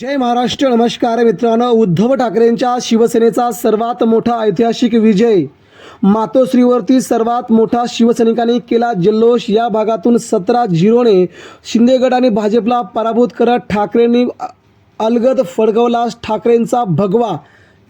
जय महाराष्ट्र नमस्कार मित्रांनो. उद्धव ठाकरेंच्या शिवसेनेचा सर्वात मोठा ऐतिहासिक विजय. मातोश्रीवरती सर्वात मोठा शिवसैनिकांनी केला जल्लोष. या भागातून सतरा झिरोने शिंदेगड आणि भाजपला पराभूत करत ठाकरेंनी अलगद फडकवला. ठाकरेंचा भगवा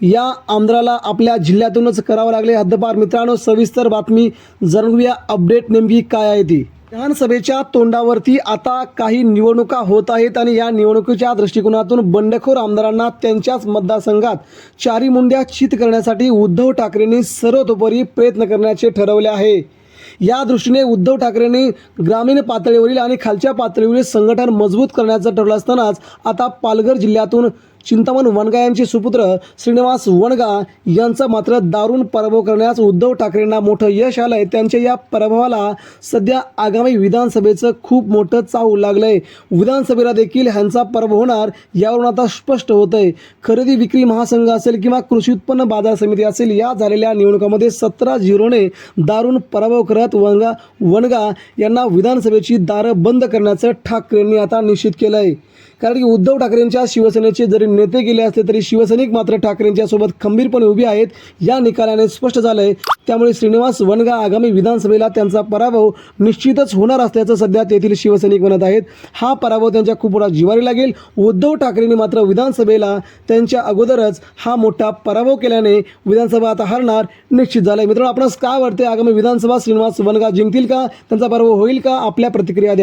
या आमदाराला आपल्या जिल्ह्यातूनच करावं लागले हद्दपार. मित्रांनो सविस्तर बातमी जाणून अपडेट नेमकी काय आहे ती? विधानसभेच्या तोंडावरती आता काही निवडणुका होत आहेत आणि या निवडणुकीच्या दृष्टिकोनातून बंडखोर आमदारांना त्यांच्याच मतदारसंघात चारी मुंड्या चित करण्यासाठी उद्धव ठाकरेंनी सर्वतोपरी प्रयत्न करण्याचे ठरवले आहे. या दृष्टीने उद्धव ठाकरेंनी ग्रामीण पातळीवरील आणि खालच्या पातळीवरील संघटन मजबूत करण्याचं ठरवलं असतानाच आता पालघर जिल्ह्यातून चिंतामण वनगा यांचे सुपुत्र श्रीनिवास वनगा यांचा मात्र दारुण पराभव करण्यास उद्धव ठाकरेंना मोठं यश आलंय. त्यांच्या या पराभवाला सध्या आगामी विधानसभेचं खूप मोठं चाहू लागलंय. विधानसभेला देखील ह्यांचा पराभव होणार यावरून आता स्पष्ट होतंय. खरेदी विक्री महासंघ असेल किंवा कृषी उत्पन्न बाजार समिती असेल या झालेल्या निवडणुकामध्ये सतरा झिरोने दारुण पराभव करत वनगा वनगा यांना विधानसभेची दारं बंद करण्याचं ठाकरेंनी आता निश्चित केलं आहे कारण की उद्धव ठाकरेंच्या शिवसेनेचे जरी नेते गेले असले तरी शिवसैनिक मात्र ठाकरेंच्या सोबत खंबीरपणे उभे आहेत. या निकालाने स्पष्ट झालंय. त्यामुळे श्रीनिवास वनगा आगामी विधानसभेला त्यांचा पराभव निश्चितच होणार असल्याचं सध्या तेथील शिवसैनिक म्हणत आहेत. हा पराभव त्यांच्या खूप मोठा जिवारी लागेल. उद्धव ठाकरेंनी मात्र विधानसभेला त्यांच्या अगोदरच हा मोठा पराभव केल्याने विधानसभा आता हरणार निश्चित झालंय. मित्रांनो आपणास काय वाटते आगामी विधानसभा श्रीनिवास वनगा जिंकतील का? त्यांचा पराभव होईल का? आपल्या प्रतिक्रिया द्या.